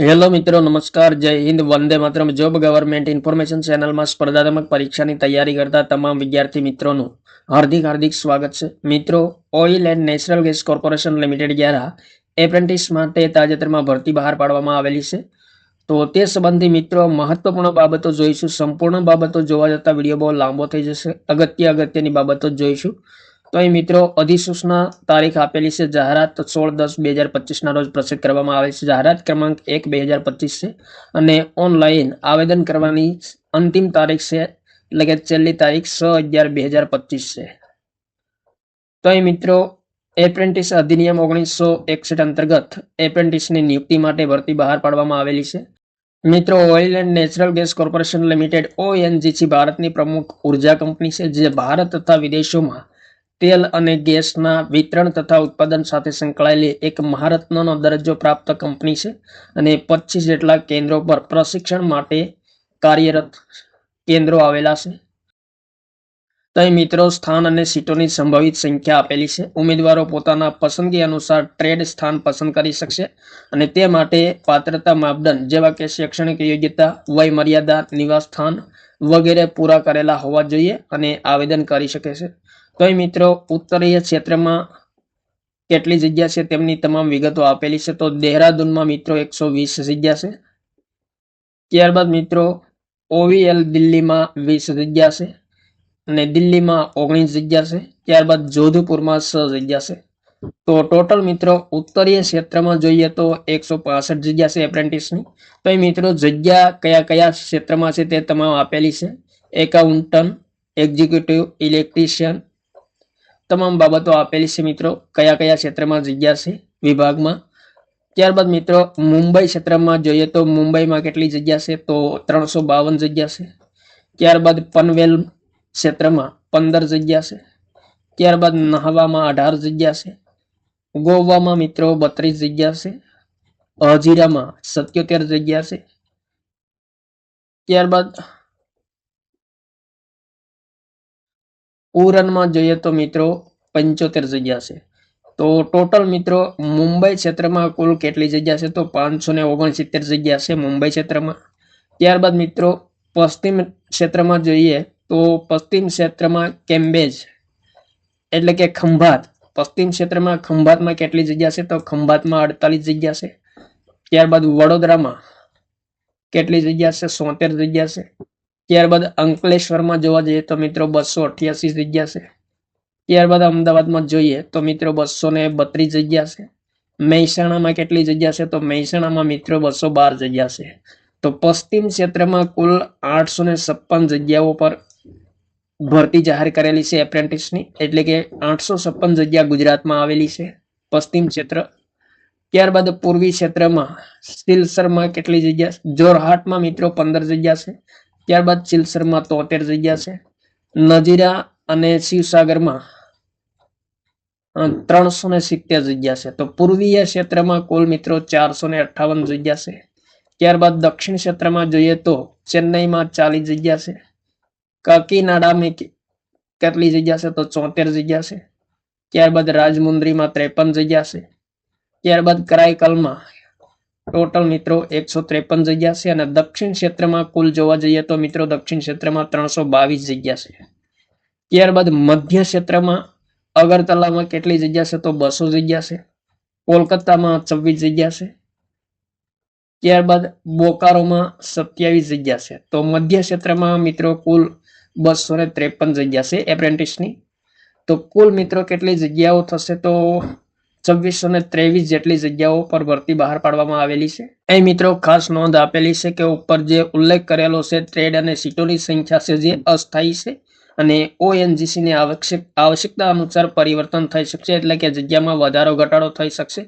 Hello મિત્રો, નમસ્કાર, જય હિન્દ, વંદે માત્રમ. જોબ ગવર્મેન્ટ ઇન્ફોર્મેશન ચેનલમાં સ્પર્ધાત્મક પરીક્ષાની તૈયારી કરતા તમામ વિદ્યાર્થી મિત્રોનું હાર્દિક હાર્દિક સ્વાગત છે. મિત્રો, oil and natural gas corporation limited દ્વારા એપ્રેન્ટિસ માટે તાજેતરમાં ભરતી બહાર પાડવામાં આવેલી છે. તો તે સંબંધી મિત્રો, મહત્વપૂર્ણ બાબતો જોઈશું. સંપૂર્ણ બાબતો જોવા જતા વીડિયો બહુ લાંબો થઈ જશે. અગત્ય અગત્યની બાબતો જોઈશું. તો અહીં મિત્રો, અધિસૂચના તારીખ આપેલી છે જાહેરાત સોળ દસ બે હજાર પચીસના રોજ પ્રસિદ્ધ કરવામાં આવે છે. જાહેરાત ક્રમાંક એક બે હજાર પચીસ છે અને ઓનલાઈન આવેદન કરવાની અંતિમ તારીખ છે, એટલે કે છેલ્લી તારીખ છ અગિયાર બે હજાર પચીસ છે. તો અહીં મિત્રો, એપ્રેન્ટિસ અધિનિયમ ઓગણીસો એકસઠ અંતર્ગત એપ્રેન્ટિસની નિયુક્તિ માટે ભરતી બહાર પાડવામાં આવેલી છે. મિત્રો, oil and natural gas corporation limited ONGC ભારતની પ્રમુખ ઊર્જા કંપની છે, જે ભારત તથા વિદેશોમાં તેલ અને ગેસના વિતરણ તથા ઉત્પાદન સાથે સંકળાયેલી એક મહારત્નનો દરજ્જો પ્રાપ્ત કંપની છે અને પચીસ જેટલા કેન્દ્રો પર પ્રશિક્ષણ માટે કાર્યરત કેન્દ્રો આવેલા છે. તય મિત્રો, સ્થાન અને સીટોની સંભવિત સંખ્યા આપેલી છે. ઉમેદવારો પોતાના પસંદગી અનુસાર ટ્રેડ સ્થાન પસંદ કરી શકશે અને તે માટે પાત્રતા માપદંડ જેવા કે શૈક્ષણિક યોગ્યતા વય મર્યાદા નિવાસ સ્થાન વગેરે પૂરા કરેલા હોવા જોઈએ અને આવેદન કરી શકે છે. તો અહીં મિત્રો ઉત્તરીય ક્ષેત્રમાં કેટલી જગ્યા છે તેમની તમામ વિગતો આપેલી છે? તો દેહરાદૂનમાં મિત્રો એકસો વીસ જગ્યા છે. ત્યારબાદ મિત્રો ઓવીએલ દિલ્હીમાં વીસ જગ્યા છે અને દિલ્હીમાં ઓગણીસ જગ્યા છે. ત્યારબાદ જોધપુરમાં છ જગ્યા છે. તો ટોટલ મિત્રો ઉત્તરીય ક્ષેત્રમાં જોઈએ તો એકસો પાસઠ જગ્યા છે એપ્રેન્ટિસની. તો મિત્રો જગ્યા કયા કયા ક્ષેત્રમાં છે તે તમામ આપેલી છે. એકાઉન્ટન્ટ, એક્ઝિક્યુટિવ, ઇલેક્ટ્રિશિયન તમામ બાબતો આપેલી છે મિત્રો. કયા કયા ક્ષેત્રમાં જગ્યા છે વિભાગમાં? ત્યારબાદ મિત્રો, મુંબઈ ક્ષેત્રમાં જોઈએ તો મુંબઈમાં કેટલી જગ્યા છે? તો ત્રણસો બાવન જગ્યા છે. ત્યારબાદ પનવેલ ક્ષેત્રમાં પંદર જગ્યા છે. ત્યારબાદ નહાવામાં અઢાર જગ્યા છે. ગોવામાં મિત્રો બત્રીસ જગ્યા છે. હજીરામાં સત્યોતેર જગ્યા છે. ત્યારબાદ ઉરનમાં જોઈએ તો મિત્રો પંચોતેર જગ્યા છે. તો ટોટલ મિત્રો મુંબઈ ક્ષેત્રમાં કુલ કેટલી જગ્યા છે? તો પાંચસો ને ઓગણસિત્તેર જગ્યા છે મુંબઈ ક્ષેત્રમાં. ત્યારબાદ મિત્રો પશ્ચિમ ક્ષેત્રમાં જોઈએ તો પશ્ચિમ ક્ષેત્રમાં કેમ્બેજ એટલે કે ખંભાત. પશ્ચિમ ક્ષેત્રમાં ખંભાતમાં કેટલી જગ્યા છે? તો ખંભાતમાં અડતાલીસ જગ્યા છે. ત્યારબાદ વડોદરામાં કેટલી જગ્યા છે? સોતેર જગ્યા છે. ત્યારબાદ અંકલેશ્વરમાં જોવા જઈએ તો મિત્રો બસો અઠ્યાસી જગ્યા છે. ત્યારબાદ અમદાવાદમાં જોઈએ તો મિત્રો બસો ને બત્રીસ જગ્યા છે. મહેસાણામાં કેટલી જગ્યા છે? તો મહેસાણામાં મિત્રો બસો બાર જગ્યા છે. તો પશ્ચિમ ક્ષેત્રમાં કુલ આઠસો ને છપ્પન જગ્યાઓ પર ભરતી જાહેર કરેલી છે એપ્રેન્ટિસની. એટલે કે આઠસો છપ્પન જગ્યા ગુજરાતમાં આવેલી છે પશ્ચિમ ક્ષેત્ર. ત્યારબાદ પૂર્વી ક્ષેત્રમાં સિલસરમાં કેટલી જગ્યા જોરહાટમાં મિત્રો પંદર જગ્યા છે. ત્યારબાદ સિલસરમાં તોતેર જગ્યા છે. નજીરા અને શિવસાગરમાં ત્રણસો ને સિત્તેર જગ્યા છે. તો પૂર્વીય ક્ષેત્રમાં કુલ મિત્રો ચારસો ને અઠાવન જગ્યા છે. ત્યારબાદ દક્ષિણ ક્ષેત્રમાં જોઈએ તો ચેન્નઈમાં ચાલીસ જગ્યા છે. કાકીનાડામાં કેટલી જગ્યા છે? તો ચોતેર જગ્યા છે. ત્યારબાદ રાજમુંદ્રીમાં ત્રેપન જગ્યા છે. ત્યારબાદ કરાઈકલમાં ટોટલ મિત્રો એકસો ત્રેપન જગ્યા છે અને દક્ષિણ ક્ષેત્રમાં કુલ જોવા જઈએ તો મિત્રો દક્ષિણ ક્ષેત્રમાં ત્રણસો બાવીસ જગ્યા છે. ત્યારબાદ મધ્ય ક્ષેત્રમાં અગરતલામાં કેટલી જગ્યા છે તો બસો જગ્યા છે. કોલકાતામાં છવ્વીસ જગ્યા છે. ત્યારબાદ બોકારોમાં સત્યાવીસ જગ્યા છે. તો મધ્ય ક્ષેત્રમાં મિત્રો કુલ બસો ને ત્રેપન જગ્યા છે એપ્રેન્ટિસની. તો કુલ મિત્રો કેટલી જગ્યાઓ થશે તો છવ્વીસો ને ત્રેવીસ જેટલી જગ્યાઓ પર ભરતી બહાર પાડવામાં આવેલી છે અહીં મિત્રો ખાસ નોંધ આપેલી છે કે ઉપર જે ઉલ્લેખ કરેલો છે ટ્રેડ અને સીટોની સંખ્યા છે જે અસ્થાયી છે અને ઓએનજીસી ની આવશ્યક આવશ્યકતા અનુસાર પરિવર્તન થઈ શકશે એટલે કે જગ્યામાં વધારો ઘટાડો થઈ શકશે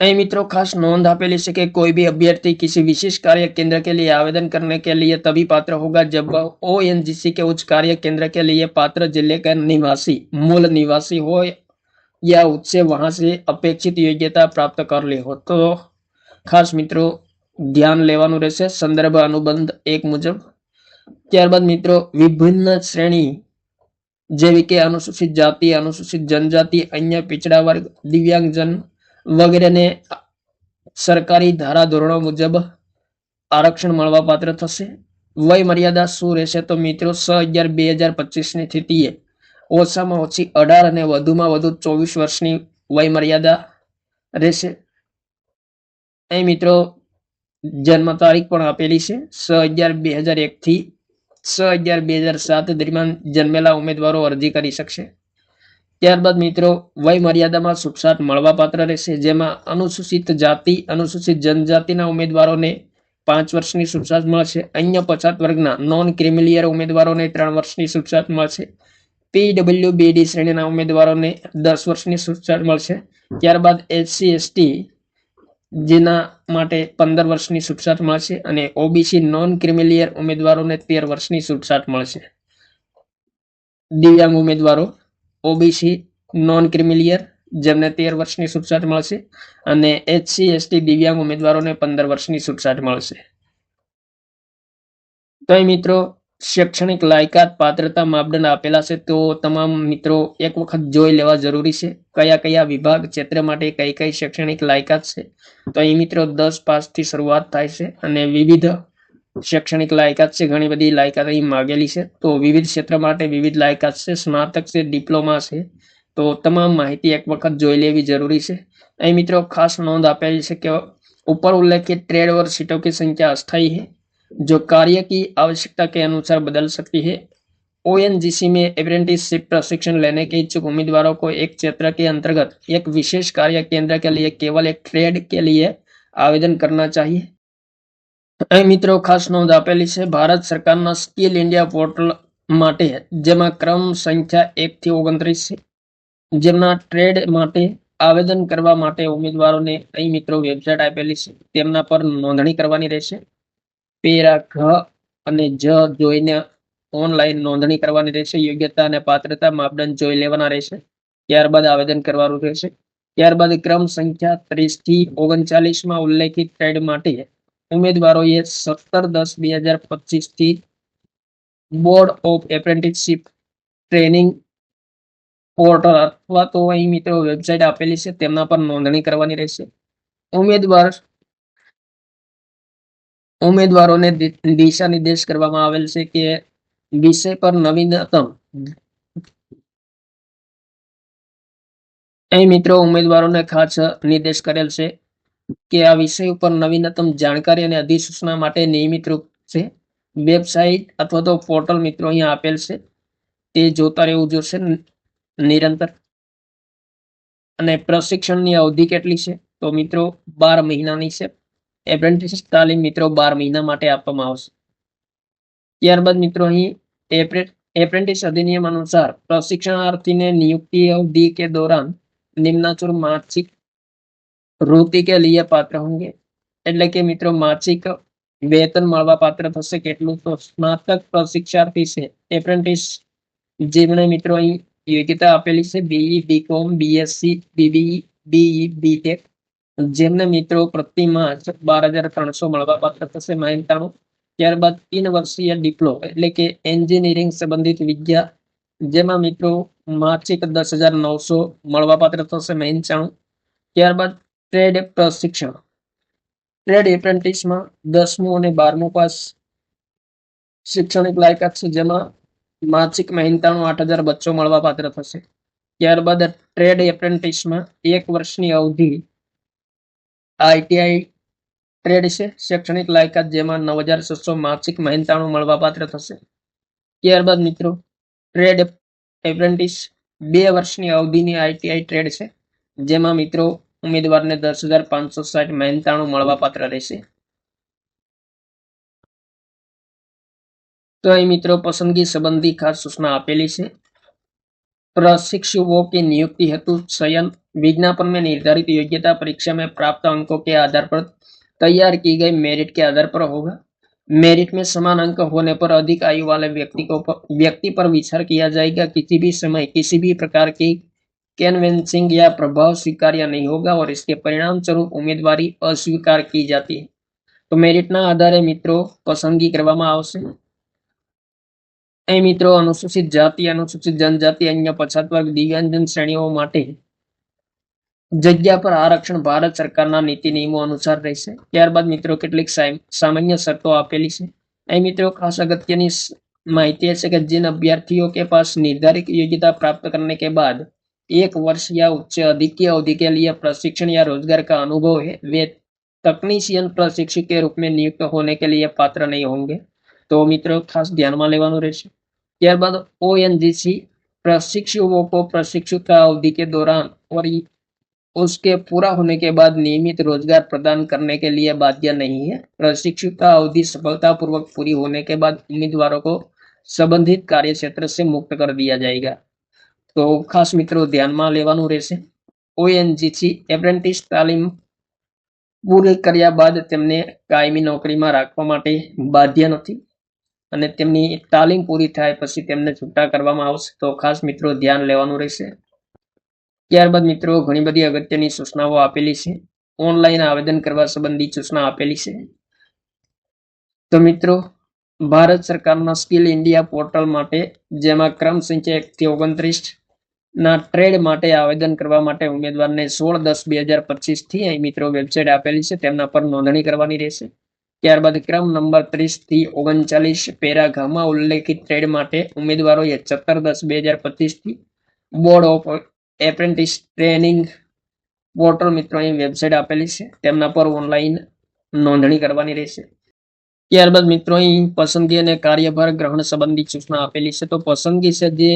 અહીં મિત્રો ખાસ नोंद આપેલી છે કે कोई भी अभ्यर्थी किसी विशेष कार्य केंद्र के लिए आवेदन करने के लिए तभी पात्र होगा जब वह ओएनजीसी के उच्च कार्य केंद्र के लिए पात्र जिले का निवासी मूल निवासी हो या उससे वहां से अपेक्षित योग्यता प्राप्त कर ली हो तो ખાસ મિત્રો ધ્યાન લેવાનું રહેશે સંદર્ભ અનુબંધ એક મુજબ ત્યારબાદ મિત્રો વિભિન્ન શ્રેણી જેવી કે અનુસૂચિત જાતિ અનુસૂચિત જનજાતિ અન્ય પીછડા વર્ગ દિવ્યાંગજન વગેરેને સરકારી ધારા ધોરણો મુજબ આરક્ષણ મળવાપાત્ર થશે વય મર્યાદા શું રહેશે તો મિત્રો છ અગિયાર બે હજાર પચીસની સ્થિતિએ ઓછામાં ઓછી અઢાર અને વધુમાં વધુ ચોવીસ વર્ષની વય મર્યાદા રહેશે. અહીં મિત્રો, જન્મ તારીખ પણ આપેલી છે. છ અગિયાર બે હજાર એકથી છ અગિયાર બે હજાર સાત દરમિયાન જન્મેલા ઉમેદવારો અરજી કરી શકશે. ત્યારબાદ મિત્રો વય મર્યાદામાં છૂટછાટ મળવાપાત્ર રહેશે, જેમાં અનુસૂચિત જાતિ, અનુસૂચિત જનજાતિના ઉમેદવારોને પાંચ વર્ષની છૂટછાટ મળશે. અન્ય પછાત વર્ગના નોન ક્રિમિલિયર ઉમેદવારોને ત્રણ વર્ષની છૂટછાટ મળશે. પીડબ્લ્યુ બીડી શ્રેણીના ઉમેદવારોને દસ વર્ષની છૂટછાટ મળશે. ત્યારબાદ એસસી એસટી જેના માટે પંદર વર્ષની છૂટછાટ મળશે અને ઓબીસી નોન ક્રિમિલિયર ઉમેદવારોને તેર વર્ષની છૂટછાટ મળશે. દિવ્યાંગ ઉમેદવારો ઓબીસી નોન ક્રિમિલિયર જેમને તેર વર્ષની છૂટછાટ મળશે અને એચસી એસટી દિવ્યાંગ ઉમેદવારોને પંદર વર્ષની છૂટછાટ મળશે. તો મિત્રો શૈક્ષણિક લાયકાત, પાત્રતા માપદંડ આપેલા છે. તો તમામ મિત્રો એક વખત જોઈ લેવા જરૂરી છે. કયા કયા વિભાગ ક્ષેત્ર માટે કઈ કઈ શૈક્ષણિક લાયકાત છે? તો અહીં મિત્રો દસ પાસથી શરૂઆત થાય છે અને વિવિધ શૈક્ષણિક લાયકાત છે. ઘણી બધી લાયકાત અહીં માગેલી છે. તો વિવિધ ક્ષેત્ર માટે વિવિધ લાયકાત છે. સ્નાતક છે, ડિપ્લોમા છે. તો તમામ માહિતી એક વખત જોઈ લેવી જરૂરી છે. અહીં મિત્રો ખાસ નોંધ આપેલી છે કે ઉપર ઉલ્લેખિત ટ્રેડ વર્ષ સીટો કી સંખ્યા અસ્થાયી છે. जो कार्य की आवश्यकता के अनुसार बदल सकती है ओएनजीसी में अप्रेंटिसशिप प्रशिक्षण लेने के इच्छुक उम्मीदवारों को एक क्षेत्र के अंतर्गत एक विशेष कार्य केंद्र के लिए केवल एक ट्रेड के लिए आवेदन करना चाहिए અહીં મિત્રો ખાસ નોંધ આપેલી છે ભારત સરકારના સ્કિલ ઇન્ડિયા પોર્ટલ માટે જેમાં ક્રમ સંખ્યા એક થી ઓગણત્રીસ છે જેમના ટ્રેડ માટે આવેદન કરવા માટે ઉમેદવારોને અહીં મિત્રો વેબસાઇટ આપેલી છે તેમના પર નોંધણી કરવાની રહેશે પેરા ઘ અને જ જોઈને ઓનલાઈન નોંધણી કરવાની રહેશે. યોગ્યતા અને પાત્રતા માપદંડ જોઈ લેવાના રહેશે. ત્યારબાદ આવેદન કરવાનું રહેશે. ત્યારબાદ ક્રમ સંખ્યા ત્રીસથી ઓગણચાલીસમાં ઉલ્લેખિત ટ્રેડ માટે ઉમેદવારોએ સત્તર દસ બે હજાર પચીસથી board of apprenticeship training portal અથવા તો અહીં મિત્રો વેબસાઇટ આપેલી છે. તેમના પર નોંધણી કરવાની રહેશે. ઉમેદવાર ઉમેદવારોને દિશા નિર્દેશ કરવામાં આવેલ છે કે વિષય પર નવીનતમ એ મિત્રો ઉમેદવારોને ખાસ નિર્દેશ કરેલ છે કે આ વિષય ઉપર નવીનતમ જાણકારી અને અધિસૂચના માટે નિયમિત રૂપ છે. વેબસાઇટ અથવા તો પોર્ટલ મિત્રો અહીંયા આપેલ છે. તે જોતા રહેવું જોશે. નિરંતર અને પ્રશિક્ષણની અવધિ કેટલી છે? તો મિત્રો, બાર મહિનાની છે. એપ્રેન્ટિસ તાલીમ મિત્રો બાર મહિના માટે આપવામાં આવશે. ત્યારબાદ મિત્રો અહીં એપ્રેન્ટિસ અધિનિયમ અનુસાર પ્રશિक्षणार्थी नियुक्ति अवधि के दौरान निम्नाचुर मासिक વૃત્તિ કે लिए पात्र होंगे એટલે કે મિત્રો માસિક વેતન મળવા પાત્ર થશે કેટલું? તો સ્નાતક પ્રશિક્ષાર્થી છે, એપ્રેન્ટિસ જેમણે મિત્રો અહીં યોગ્યતા આપેલી છે BE BCom BSc BBE BE BTech જેમને મિત્રો પ્રતિ માસ બાર હજાર ત્રણસો મળવા પાત્ર થશે મહેનતાણું ત્યારબાદ તીન વર્ષીય ડિપ્લો એટલે કે એન્જિનિયરિંગ સંબંધિત વિદ્યા, જેમાં મિત્રો માસિક દસ હજાર નવસો મળવા પાત્ર થશે મહેનચાણું ત્યારબાદ ટ્રેડ પ્રશિક્ષણ. ટ્રેડ એપ્રેન્ટિસમાં દસમું અને બારમું પાસ શૈક્ષણિક લાયકાત છે, જેમાં માસિક મહેનતાણું આઠ હજાર બચ્ચો મળવા પાત્ર થશે. ત્યારબાદ ટ્રેડ એપ્રેન્ટિસમાં એક વર્ષની અવધિ આઈટીઆઈ ટ્રેડ છે. શૈક્ષણિક લાયકાત જેમાં નવ હજાર છસો માસિક મહેનતાણું મળવાપાત્ર થશે. ત્યારબાદ મિત્રો, ટ્રેડ એપ્રેન્ટિસ બે વર્ષની અવધિની આઈટીઆઈ ટ્રેડ છે, જેમાં મિત્રો ઉમેદવારને દસ હજાર પાંચસો સાઠ મહેનતાણું મળવાપાત્ર રહેશે. તો અહીં મિત્રો પસંદગી સંબંધી ખાસ સૂચના આપેલી છે. प्रशिक्षुओं की नियुक्ति हेतु चयन विज्ञापन में निर्धारित योग्यता परीक्षा में प्राप्त अंकों के आधार पर तैयार की गई मेरिट के आधार पर होगा मेरिट में समान अंक होने पर अधिक आयु वाले व्यक्ति को व्यक्ति पर विचार किया जाएगा किसी भी समय किसी भी प्रकार की कैनवेंसिंग या प्रभाव स्वीकार्य नहीं होगा और इसके परिणाम स्वरूप उम्मीदवारी अस्वीकार की जाती है તો મેરિટના આધારે મિત્રો પસંદગી કરવામાં આવશે અહીં મિત્રો અનુસૂચિત જાતિ અનુસૂચિત જનજાતિ અન્ય પછાત વર્ગ દિવ્યાંગજન શ્રેણીઓ માટે જગ્યા પર આરક્ષણ ભારત સરકારના નીતિ નિયમો અનુસાર રહેશે ત્યારબાદ મિત્રો કેટલીક સામ- સામાન્ય શરતો આપેલી છે અહીં મિત્રો ખાસ અગત્યની સ- माहिती है कि जिन अभ्यर्थियों के पास निर्धारित योग्यता प्राप्त करने के बाद एक वर्ष या उससे अधिक की अवधि के लिए प्रशिक्षण या रोजगार का अनुभव है वे तकनीशियन प्रशिक्षक के रूप में नियुक्त होने के लिए पात्र नहीं होंगे तो मित्रों खास ध्यान में लेवा रहे त्यारबाद ओ एन जी सी प्रशिक्षुओं को प्रशिक्षुता अवधि के दौरान और उसके पूरा होने के बाद नियमित रोज़गार प्रदान करने के लिए बाध्य नहीं है प्रशिक्षुता अवधि सफलतापूर्वक पूरी होने के बाद उम्मीदवारों को संबंधित कार्य क्षेत्र से मुक्त कर दिया जाएगा तो खास मित्रों ध्यान में लेवा रहे ओ एन जी सी एप्रेंटिस तालीम पूरी कर बाद कायमी नौकरी में राखवा बाध्य नहीं અને તેમની તાલીમ પૂરી થાય પછી તેમને છૂટા કરવામાં આવશે. તો ખાસ મિત્રો ધ્યાન લેવાનું રહેશે. ત્યારબાદ મિત્રો ઘણી બધી અગત્યની સૂચનાઓ આપેલી છે. ઓનલાઈન આવેદન કરવા સંબંધી સૂચના આપેલી છે. તો મિત્રો, ભારત સરકારના સ્કિલ ઇન્ડિયા પોર્ટલ માટે, જેમાં ક્રમ સંખ્યા એકથી ઓગણત્રીસ ના ટ્રેડ માટે આવેદન કરવા માટે ઉમેદવારને સોળ દસ બે હજાર પચીસથી અહીં મિત્રો વેબસાઇટ આપેલી છે. તેમના પર નોંધણી કરવાની રહેશે. ત્યારબાદ ક્રમ નંબર ત્રીસથી ઓગણચાલીસ પેરા ઘમાં ઉલ્લેખિત ટ્રેડ માટે ઉમેદવારોએ સત્તર દસ બે હજાર પચીસથી board of apprentice training portal મિત્રો વેબસાઇટ આપેલી છે. તેમના પર ઓનલાઈન નોંધણી કરવાની રહેશે. ત્યારબાદ મિત્રો અહીં પસંદગી અને કાર્યભાર ગ્રહણ સંબંધી સૂચના આપેલી છે. તો પસંદગી છે જે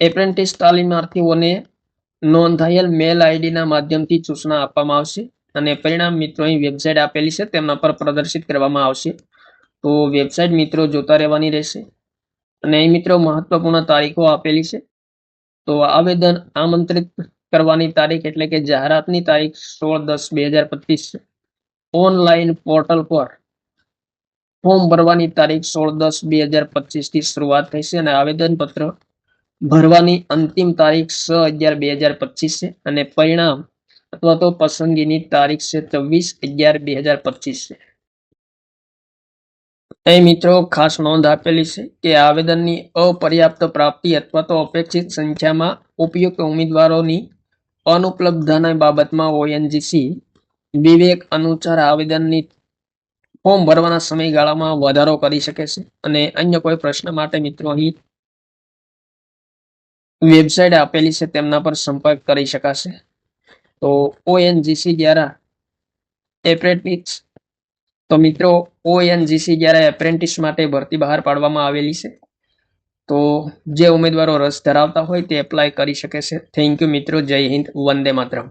એપ્રેન્ટિસ તાલીમાર્થીઓને નોંધાયેલ મેલ આઈડીના માધ્યમથી સૂચના આપવામાં આવશે. અને પરિણામ મિત્રો અહીં વેબસાઇટ આપેલી છે, તેમના પર પ્રદર્શિત કરવામાં આવશે. તો વેબસાઇટ મિત્રો જોતા રહેવાની રહેશે. અને અહીં મિત્રો મહત્વપૂર્ણ તારીખો આપેલી છે. તો આવેદન આમંત્રિત કરવાની તારીખ એટલે કે જાહેરાતની તારીખ સોળ દસ બે હજાર પચીસ છે. ઓનલાઈન પોર્ટલ પર ફોર્મ ભરવાની તારીખ સોળ દસ બે હજાર પચીસથી શરૂઆત છે અને આવેદનપત્ર ભરવાની અંતિમ તારીખ છ અગિયાર બે હજાર પચીસ છે. અને પરિણામ અથવા તો પસંદગીની તારીખ છે ચોવીસ અગિયાર બે હજાર પચીસ છે. અહીં મિત્રો ખાસ નોંધ આપેલી છે કે આવેદનની અપર્યાપ્ત પ્રાપ્તિ અથવા તો અપેક્ષિત સંખ્યામાં ઉપયુક્ત ઉમેદવારોની અનુપલબ્ધના બાબતમાં ઓએનજીસી વિવેક અનુસાર આવેદનની ફોર્મ ભરવાના સમયગાળામાં વધારો કરી શકે છે. અને અન્ય કોઈ પ્રશ્ન માટે મિત્રો અહીં વેબસાઇટ આપેલી છે તેમના પર સંપર્ક કરી શકાશે. તો ઓએનજીસી દ્વારા એપ્રેન્ટિસ તો મિત્રો ઓએનજીસી દ્વારા એપ્રેન્ટિસ માટે ભરતી બહાર પાડવામાં આવેલી છે. તો જે ઉમેદવારો રસ ધરાવતા હોય તે એપ્લાય કરી શકે છે. થેન્ક યુ મિત્રો. જય હિન્દ. વંદે માતરમ.